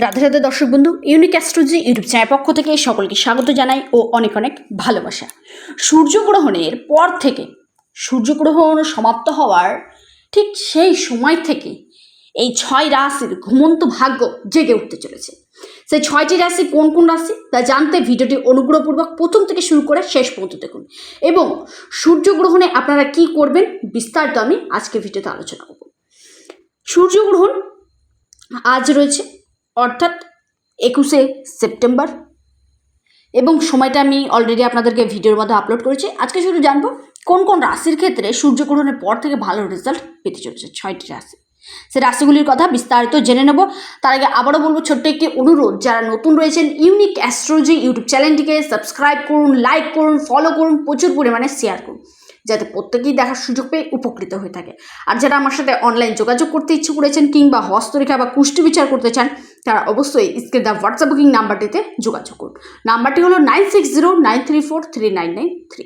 রাধে রাধে দর্শক বন্ধু unique astrology YouTube channel পক্ষ থেকে সকলকে স্বাগত জানাই ও অনেক অনেক ভালোবাসা। সূর্যগ্রহণের পর থেকে, সূর্যগ্রহণ সমাপ্ত হওয়ার ঠিক সেই সময় থেকে এই ছয় রাশির ঘুমন্ত ভাগ্য জেগে উঠতে চলেছে। সেই ছয়টি রাশি কোন কোন রাশি? তা জানতে ভিডিওটি অনুগ্রহপূর্বক প্রথম থেকে শুরু করে শেষ পর্যন্ত দেখুন। এবং সূর্যগ্রহণে আপনারা কি করবেন? বিস্তারিত আমি আজকে ভিডিওতে আলোচনা করব। সূর্যগ্রহণ আজ রয়েছে অর্থাৎ একুশে সেপ্টেম্বর। এবং সময়টা আমি অলরেডি আপনাদেরকে ভিডিওর মধ্যে আপলোড করেছি। আজকে শুধু জানব কোন কোন রাশির ক্ষেত্রে সূর্যগ্রহণের পর থেকে ভালো রেজাল্ট পেতে চলেছে ছয়টি রাশি। সেই রাশিগুলির কথা বিস্তারিত জেনে নেব। তার আগে আবারও বলব ছোট্ট একটি অনুরোধ, যারা নতুন রয়েছেন ইউনিক অ্যাস্ট্রোলজি ইউটিউব চ্যানেলটিকে সাবস্ক্রাইব করুন লাইক করুন ফলো করুন, প্রচুর পরিমাণে শেয়ার করুন, যাতে প্রত্যেকেই দেখার সুযোগ পেয়ে উপকৃত হয়ে থাকে। আর যারা আমার সাথে অনলাইন যোগাযোগ করতে ইচ্ছে করেছেন কিংবা হস্তরেখা বা কুষ্টি বিচার করতে চান তারা অবশ্যই স্ক্রিন দ্য হোয়াটসঅ্যাপ বুকিং নাম্বারটিতে যোগাযোগ করুন। নাম্বারটি হলো nine six zero, nine three four, three nine nine three.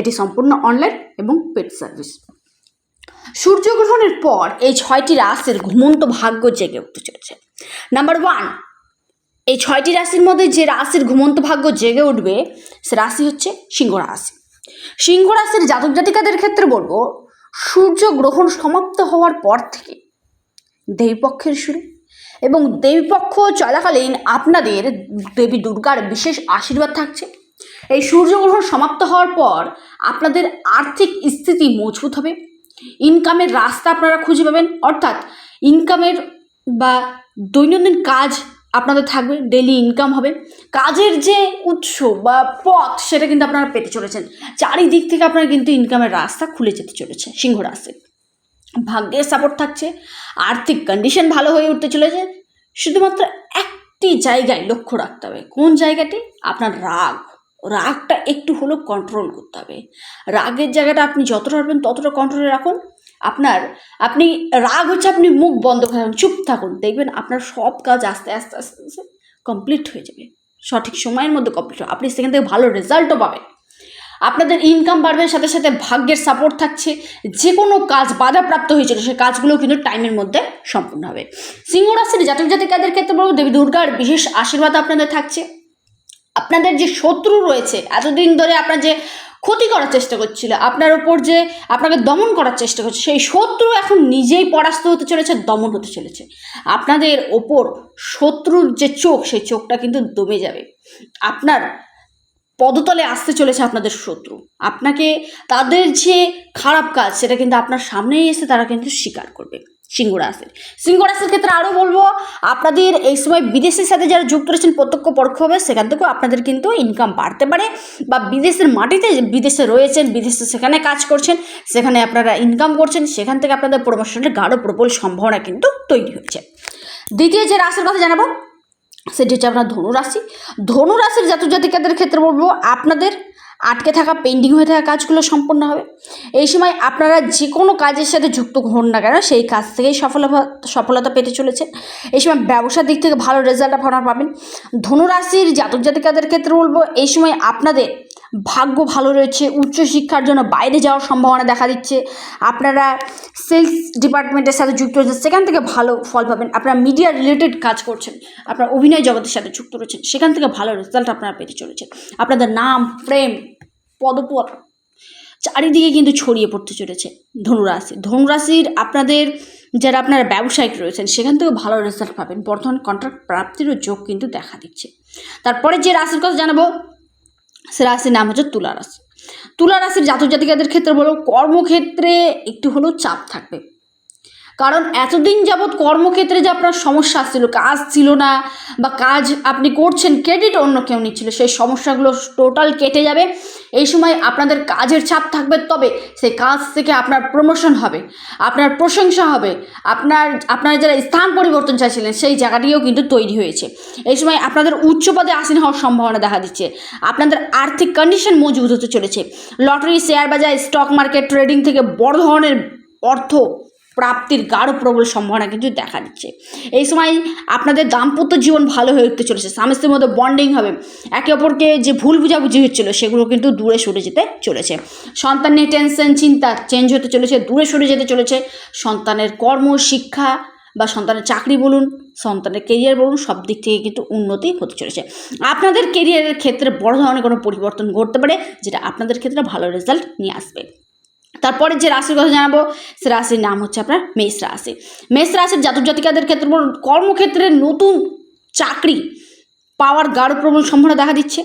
এটি সম্পূর্ণ অনলাইন এবং পেড সার্ভিস। সূর্যগ্রহণের পর এই ছয়টি রাশির ঘুমন্ত ভাগ্য জেগে উঠতে চলেছে। নাম্বার ওয়ান, এই ছয়টি রাশির মধ্যে যে রাশির ঘুমন্ত ভাগ্য জেগে উঠবে, সে রাশি হচ্ছে সিংহ রাশি। সিংহ রাশির জাতক জাতিকাদের ক্ষেত্রে বলব সূর্য গ্রহণ সমাপ্ত হওয়ার পর থেকে দেবীপক্ষের শুরু। এবং দেবীপক্ষ চলাকালীন আপনাদের দেবী দুর্গার বিশেষ আশীর্বাদ থাকছে। এই সূর্যগ্রহণ সমাপ্ত হওয়ার পর আপনাদের আর্থিক স্থিতি মজবুত হবে। ইনকামের রাস্তা আপনারা খুঁজে পাবেন। অর্থাৎ ইনকামের বা দৈনন্দিন কাজ আপনাদের থাকবে। ডেলি ইনকাম হবে। কাজের যে উৎস বা পথ সেটা কিন্তু আপনারা পেতে চলেছেন। চারিদিক থেকে আপনারা কিন্তু ইনকামের রাস্তা খুলে যেতে চলেছে সিংহ রাশি ভাগ্যের সাপোর্ট থাকছে। আর্থিক কন্ডিশন ভালো হয়ে উঠতে চলেছে। শুধুমাত্র একটি জায়গায় লক্ষ্য রাখতে হবে। কোন জায়গাটি? আপনার রাগ। রাগটা একটু হলেও কন্ট্রোল করতে হবে। রাগের জায়গাটা আপনি যতটা পারবেন ততটা কন্ট্রোলে রাখুন। আপনার, আপনি, রাগ হচ্ছে আপনি মুখ বন্ধ রাখুন, চুপ থাকুন। দেখবেন আপনার সব কাজ আস্তে আস্তে আস্তে আস্তে কমপ্লিট হয়ে যাবে। সঠিক সময়ের মধ্যে কমপ্লিট হবে। আপনি সেখান থেকে ভালো রেজাল্টও পাবেন। আপনাদের ইনকাম বাড়বে, সাথে সাথে ভাগ্যের সাপোর্ট থাকছে। যে কোনো কাজ বাধাপ্রাপ্ত হয়েছিল সেই কাজগুলো কিন্তু টাইমের মধ্যে সম্পূর্ণ হবে। সিংহ রাশির জাতক জাতিকাদের ক্ষেত্রে বলব, দেবী দুর্গার বিশেষ আশীর্বাদ আপনাদের থাকছে। আপনাদের যে শত্রু রয়েছে, এতদিন ধরে আপনার যে ক্ষতি করার চেষ্টা করছিল, আপনার ওপর যে আপনাকে দমন করার চেষ্টা করছে, সেই শত্রু এখন নিজেই পরাস্ত হতে চলেছে, দমন হতে চলেছে। আপনাদের ওপর শত্রুর যে চোখ, সেই চোখটা কিন্তু দমে যাবে। আপনার পদতলে আসতে চলেছে আপনাদের শত্রু। আপনাকে তাদের যে খারাপ কাজ, সেটা কিন্তু আপনার সামনেই এসে তারা কিন্তু স্বীকার করবে সিংহ রাশির ক্ষেত্রে আরও বলব, আপনাদের এই সময় বিদেশের সাথে যারা যুক্ত রয়েছেন, প্রত্যক্ষ পরোক্ষভাবে সেখান থেকেও আপনাদের কিন্তু ইনকাম বাড়তে পারে। বা বিদেশের মাটিতে বিদেশে রয়েছেন, বিদেশে সেখানে কাজ করছেন, সেখানে আপনারা ইনকাম করছেন, সেখান থেকে আপনাদের প্রমোশনের গাঢ় প্রবল সম্ভাবনা কিন্তু তৈরি হচ্ছে। দ্বিতীয় যে রাশির কথা জানাব সেটি হচ্ছে আপনার ধনুরাশি। ধনুরাশির জাতক জাতিকাদের ক্ষেত্রে বলব, আপনাদের আটকে থাকা পেন্ডিং হয়ে থাকা কাজগুলো সম্পন্ন হবে। এই সময় আপনারা যে কোনো কাজের সাথে যুক্ত হন না কেন, সেই কাজ থেকেই সফলতা সফলতা পেতে চলেছেন। এই সময় ব্যবসার দিক থেকে ভালো রেজাল্ট আপনারা পাবেন। ধনুরাশির জাতক জাতিকাদের ক্ষেত্রে বলব, এই সময় আপনাদের ভাগ্য ভালো রয়েছে, উচ্চশিক্ষার জন্য বাইরে যাওয়ার সম্ভাবনা দেখা দিচ্ছে। আপনারা সেলস ডিপার্টমেন্টের সাথে যুক্ত রয়েছেন, সেখান থেকে ভালো ফল পাবেন। আপনারা মিডিয়া রিলেটেড কাজ করছেন, আপনারা অভিনয় জগতের সাথে যুক্ত রয়েছেন, সেখান থেকে ভালো রেজাল্ট আপনারা পেতে চলেছেন। আপনাদের নাম প্রেম পদপদ চারিদিকে কিন্তু ছড়িয়ে পড়তে চলেছে ধনুরাশি। ধনুরাশির আপনাদের, যারা আপনারা ব্যবসায়িক রয়েছেন, সেখান থেকেও ভালো রেজাল্ট পাবেন। বর্তমান কন্ট্রাক্ট প্রাপ্তিরও যোগ কিন্তু দেখা দিচ্ছে। তারপরে যে রাশির কথা জানাব রাশির নাম হচ্ছে তুলা রাশি। তুলা রাশির জাতক জাতিকাদের ক্ষেত্রে বলো, কর্মক্ষেত্রে একটু হলেও চাপ থাকবে। কারণ এতদিন যাবৎ কর্মক্ষেত্রে যে আপনার সমস্যা ছিল কাজ ছিল না বা কাজ আপনি করছেন ক্রেডিট অন্য কেউ নিচ্ছিল, সেই সমস্যাগুলো টোটাল কেটে যাবে। এই সময় আপনাদের কাজের চাপ থাকবে, তবে সেই কাজ থেকে আপনার প্রমোশন হবে, আপনার প্রশংসা হবে, আপনার আপনার যারা স্থান পরিবর্তন চাইছিলেন, সেই জায়গাটিও কিন্তু তৈরি হয়েছে। এই সময় আপনাদের উচ্চ পদে আসীন হওয়ার সম্ভাবনা দেখা দিচ্ছে। আপনাদের আর্থিক কন্ডিশন মজবুত হতে চলেছে। লটারি শেয়ার বাজার স্টক মার্কেট ট্রেডিং থেকে বড় ধরনের অর্থ প্রাপ্তির গাঢ় প্রবল সম্ভাবনা কিন্তু দেখা দিচ্ছে। এই সময় আপনাদের দাম্পত্য জীবন ভালো হয়ে উঠতে চলেছে। স্বামী মধ্যে বন্ডিং হবে। একে অপরকে যে ভুল বুঝাবুঝি হচ্ছিল সেগুলো কিন্তু দূরে সরে যেতে চলেছে। সন্তান নিয়ে টেনশন চিন্তা চেঞ্জ হতে চলেছে, দূরে সরে যেতে চলেছে। সন্তানের কর্ম, শিক্ষা বা সন্তানের চাকরি বলুন, সন্তানের কেরিয়ার বলুন, সব দিক থেকে কিন্তু উন্নতি হতে চলেছে। আপনাদের কেরিয়ারের ক্ষেত্রে বড় ধরনের কোনো পরিবর্তন ঘটতে পারে, যেটা আপনাদের ক্ষেত্রে ভালো রেজাল্ট নিয়ে আসবে। তারপরে যে রাশির কথা জানাব, সে রাশির নাম হচ্ছে আপনার মেষ রাশি। মেষ রাশির জাতক জাতিকাদের ক্ষেত্রে কর্মক্ষেত্রে নতুন চাকরি পাওয়ার গাঢ় প্রবণ সম্ভাবনা দেখা দিচ্ছে।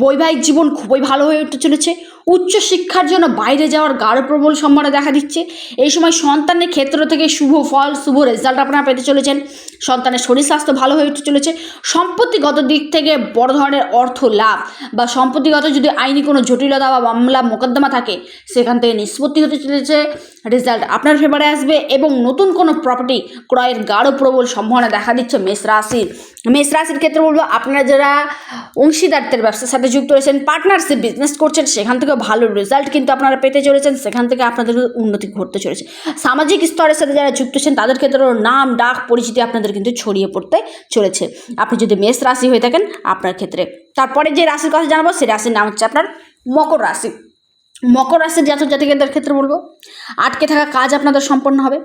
বৈবাহিক জীবন খুবই ভালো হয়ে উঠতে চলেছে। উচ্চ শিক্ষার জন্য বাইরে যাওয়ার গাঢ় প্রবল সম্ভাবনা দেখা দিচ্ছে। এই সময় সন্তানের ক্ষেত্র থেকে শুভ ফল, শুভ রেজাল্ট আপনারা পেতে চলেছেন। সন্তানের শরীর স্বাস্থ্য ভালো হয়ে উঠতে চলেছে। সম্পত্তিগত দিক থেকে বড় ধরনের অর্থ লাভ বা সম্পত্তিগত যদি আইনি কোনো জটিলতা বা মামলা, মোকদ্দমা থাকে, সেখান থেকে নিষ্পত্তি হতে চলেছে। রেজাল্ট আপনার ফেভারে আসবে এবং নতুন কোনো প্রপার্টি ক্রয়ের গাঢ় প্রবল সম্ভাবনা দেখা দিচ্ছে মেষ রাশির। মেষ রাশির ক্ষেত্রে বলব, আপনারা যারা অংশীদারদের ব্যবসার সাথে যুক্ত রয়েছেন পার্টনারশিপ বিজনেস করছেন, সেখান থেকে ভালো রেজাল্ট কিন্তু আপনারা পেতে চলেছেন, সেখান থেকে আপনাদের উন্নতি ঘটতে চলেছে। সামাজিক স্তরের সাথে যারা যুক্ত আছেন, তাদের ক্ষেত্রেও নাম, ডাক, পরিচিতি আপনাদের কিন্তু ছড়িয়ে পড়তে চলেছে। আপনি যদি মেষ রাশি হয়ে থাকেন, আপনার ক্ষেত্রে। তারপরে যে রাশির কথা জানাব, সেই রাশির নাম হচ্ছে আপনার মকর রাশি। মকর রাশির জাতক জাতিকাদের ক্ষেত্রে বলব, আটকে থাকা কাজ আপনাদের সম্পন্ন হবে।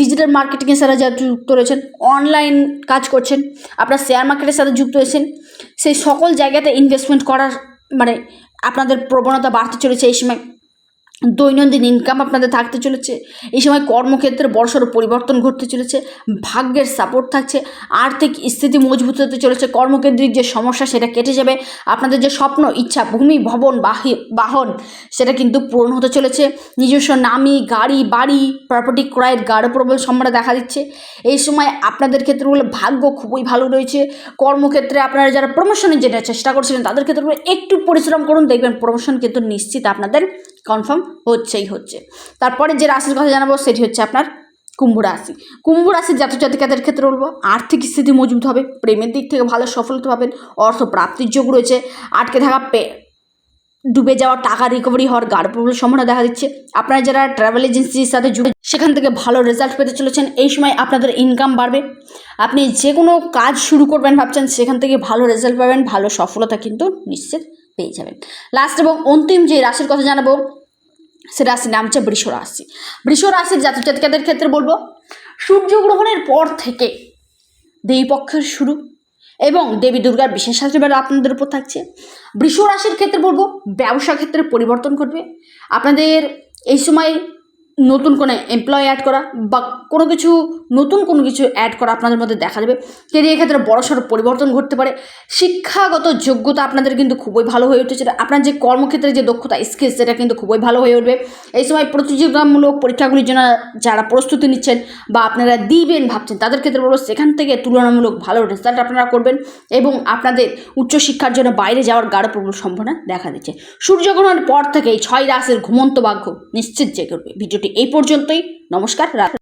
ডিজিটাল মার্কেটিংয়ের সাথে যারা যুক্ত রয়েছেন অনলাইন কাজ করছেন, আপনার শেয়ার মার্কেটের সাথে যুক্ত রয়েছেন সেই সকল জায়গাতে ইনভেস্টমেন্ট করার মানে আপনাদের প্রবণতা বাড়তে চলেছে এই সময়। দৈনন্দিন ইনকাম আপনাদের থাকতে চলেছে, এই সময় কর্মক্ষেত্রে বড়সড় পরিবর্তন ঘটতে চলেছে, ভাগ্যের সাপোর্ট থাকছে, আর্থিক স্থিতি মজবুত হতে চলেছে, কর্মকেন্দ্রিক যে সমস্যা সেটা কেটে যাবে, আপনাদের যে স্বপ্ন, ইচ্ছা, ভূমি, ভবন, বাহি, বাহন সেটা কিন্তু পূরণ হতে চলেছে, নিজস্ব নামি, গাড়ি, বাড়ি প্রপার্টি ক্রয়ের গাঢ় প্রবল সম্ভাবনা দেখা দিচ্ছে, এই সময় আপনাদের ক্ষেত্রে বলে ভাগ্য খুবই ভালো রয়েছে, কর্মক্ষেত্রে আপনারা যারা প্রমোশনের যেটা চেষ্টা করছিলেন তাদের ক্ষেত্রে একটু পরিশ্রম করুন, দেখবেন প্রমোশন কিন্তু নিশ্চিত আপনাদের কনফার্ম হচ্ছেই হচ্ছে। তারপরে যে রাশির কথা জানাব সেটি হচ্ছে আপনার কুম্ভ রাশি। কুম্ভ রাশির জাতক জাতিকাদের ক্ষেত্রে বলব, আর্থিক স্থিতি মজবুত হবে, প্রেমের দিক থেকে ভালো সফলতা পাবেন, অর্থ প্রাপ্তির যোগ রয়েছে, আটকে থাকা পে, ডুবে যাওয়া টাকা রিকভারি হওয়ার গাঢ় প্রবল সম্ভাবনা দেখা দিচ্ছে। আপনারা যারা ট্রাভেল এজেন্সির সাথে জুড়ে সেখান থেকে ভালো রেজাল্ট পেতে চলেছেন, এই সময় আপনাদের ইনকাম বাড়বে। আপনি যে কোনো কাজ শুরু করবেন ভাবছেন, সেখান থেকে ভালো রেজাল্ট পাবেন, ভালো সফলতা কিন্তু নিশ্চিত পেয়ে যাবেন। লাস্ট এবং অন্তিম যে রাশির কথা জানাব, সে রাশির নাম হচ্ছে বৃষ রাশি। বৃষ রাশির জাতক জাতিকাদের ক্ষেত্রে বলব সূর্যগ্রহণের পর থেকে দেবীপক্ষের শুরু এবং দেবী দুর্গার বিশেষ আশীর্বাদ আপনাদের উপর থাকছে। বৃষ রাশির ক্ষেত্রে বলব, ব্যবসা ক্ষেত্রে পরিবর্তন ঘটবে। আপনাদের এই সময় নতুন কোনো এমপ্লয় অ্যাড করা বা কোনো কিছু, নতুন কোনো কিছু অ্যাড করা আপনাদের মধ্যে দেখা যাবে। কেরিয়ার ক্ষেত্রে বড়সড় পরিবর্তন ঘটতে পারে। শিক্ষাগত যোগ্যতা আপনাদের কিন্তু খুবই ভালো হয়ে উঠেছে। আপনার যে কর্মক্ষেত্রে যে দক্ষতা স্কিল সেটা কিন্তু খুবই ভালো হয়ে উঠবে। এই সময় প্রতিযোগিতামূলক পরীক্ষাগুলির জন্য যারা প্রস্তুতি নিচ্ছেন বা আপনারা দিবেন ভাবছেন, তাদের ক্ষেত্রে বলব সেখান থেকে তুলনামূলক ভালো রেজাল্ট আপনারা করবেন এবং আপনাদের উচ্চশিক্ষার জন্য বাইরে যাওয়ার গাঢ় প্রবল সম্ভাবনা দেখা দিচ্ছে। সূর্যগ্রহণের পর থেকে এই ছয় রাশির ঘুমন্ত ভাগ্য নিশ্চিত জেগে উঠবে। ভিডিওটি এই পর্যন্তই। নমস্কার